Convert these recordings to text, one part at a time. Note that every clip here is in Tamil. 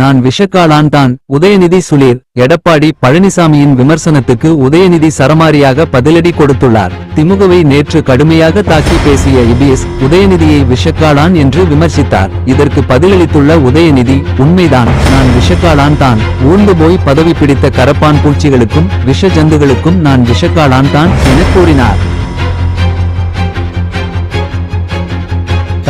நான் விஷக்காலான் தான் உதயநிதி சுளீர் எடப்பாடி பழனிசாமியின் விமர்சனத்துக்கு உதயநிதி சரமாரியாக பதிலடி கொடுத்துள்ளார். திமுகவை நேற்று கடுமையாக தாக்கி பேசிய இபிஎஸ் உதயநிதியை விஷக்காலான் என்று விமர்சித்தார். இதற்கு பதிலளித்துள்ள உதயநிதி உண்மைதான் நான் விஷக்காலான் தான் ஊர்ந்து போய் பதவி பிடித்த கரப்பான் பூச்சிகளுக்கும் விஷ ஜந்துகளுக்கும் நான் விஷக்காலான் தான் என கூறினார்.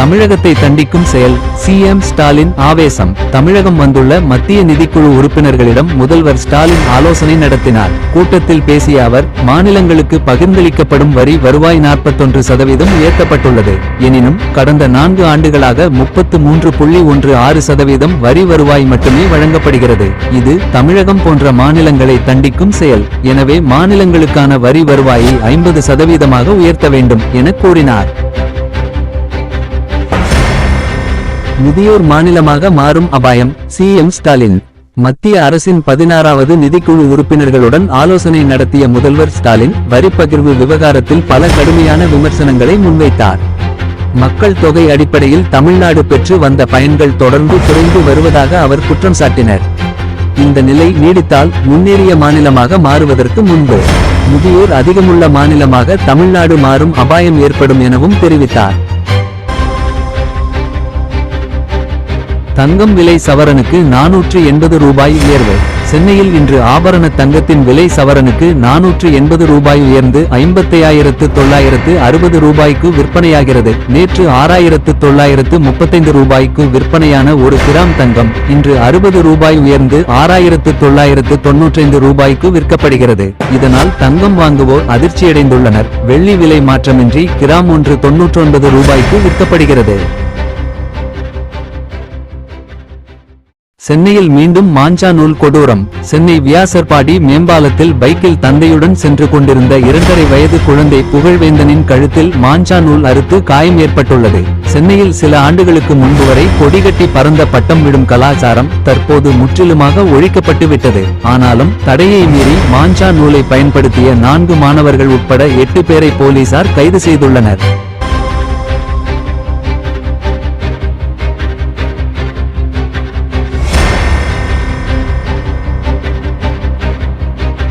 தமிழகத்தை தண்டிக்கும் செயல் சிஎம் ஸ்டாலின் ஆவேசம். தமிழகம் வந்துள்ள மத்திய நிதிக்குழு உறுப்பினர்களிடம் முதல்வர் ஸ்டாலின் ஆலோசனை நடத்தினார். கூட்டத்தில் பேசிய அவர் மாநிலங்களுக்கு பகிர்ந்தளிக்கப்படும் வரி வருவாய் நாற்பத்தொன்று சதவீதம் உயர்த்தப்பட்டுள்ளது. எனினும் கடந்த நான்கு ஆண்டுகளாக முப்பத்து மூன்று புள்ளி ஒன்று ஆறு சதவீதம் வரி வருவாய் மட்டுமே வழங்கப்படுகிறது. இது தமிழகம் போன்ற மாநிலங்களை தண்டிக்கும் செயல். எனவே மாநிலங்களுக்கான வரி வருவாயை ஐம்பது சதவீதமாக உயர்த்த வேண்டும் என கூறினார். நிதியோர் மாநிலமாக மாறும் அபாயம். சிஎம் ஸ்டாலின். மத்திய அரசின் பதினாறாவது நிதிக்குழு உறுப்பினர்களுடன் ஆலோசனை நடத்திய முதல்வர் ஸ்டாலின் வரிப்பகிர்வு விவகாரத்தில் பல கடுமையான விமர்சனங்களை முன்வைத்தார். மக்கள் தொகை அடிப்படையில் தமிழ்நாடு பெற்று வந்த பயன்கள் தொடர்ந்து குறைந்து வருவதாக அவர் குற்றம் சாட்டினர். இந்த நிலை நீடித்தால் முன்னேறிய மாநிலமாக மாறுவதற்கு முன்பு முதியோர் அதிகமுள்ள மாநிலமாக தமிழ்நாடு மாறும் அபாயம் ஏற்படும் எனவும் தெரிவித்தார். தங்கம் விலை சவரனுக்கு நானூற்று எண்பது ரூபாய் உயர்வு. சென்னையில் இன்று ஆபரண தங்கத்தின் விலை சவரனுக்கு நானூற்று எண்பது ரூபாய் உயர்ந்து ஐம்பத்தையாயிரத்து தொள்ளாயிரத்து அறுபது ரூபாய்க்கு விற்பனையாகிறது. நேற்று ஆறாயிரத்து தொள்ளாயிரத்து முப்பத்தைந்து ரூபாய்க்கு விற்பனையான ஒரு கிராம் தங்கம் இன்று அறுபது ரூபாய் உயர்ந்து ஆறாயிரத்து தொள்ளாயிரத்து தொன்னூற்றைந்து ரூபாய்க்கு விற்கப்படுகிறது. இதனால் தங்கம் வாங்குவோர் அதிர்ச்சியடைந்துள்ளனர். வெள்ளி விலை மாற்றமின்றி கிராம் ஒன்று தொன்னூற்றொன்பது ரூபாய்க்கு விற்கப்படுகிறது. சென்னையில் மீண்டும் மாஞ்சா நூல் கொடூரம். சென்னை வியாசர்பாடி மேம்பாலத்தில் பைக்கில் தந்தையுடன் சென்று கொண்டிருந்த இரண்டரை வயது குழந்தை புகழ்வேந்தனின் கழுத்தில் மாஞ்சா நூல் அறுத்து காயம் ஏற்பட்டுள்ளது. சென்னையில் சில ஆண்டுகளுக்கு முன்பு வரை கொடிகட்டி பறந்த பட்டம் விடும் கலாச்சாரம் தற்போது முற்றிலுமாக ஒழிக்கப்பட்டுவிட்டது ஆனாலும் தடையை மீறி மாஞ்சா நூலை பயன்படுத்திய நான்கு மாணவர்கள் உட்பட எட்டு பேரை போலீசார் கைது செய்துள்ளனர்.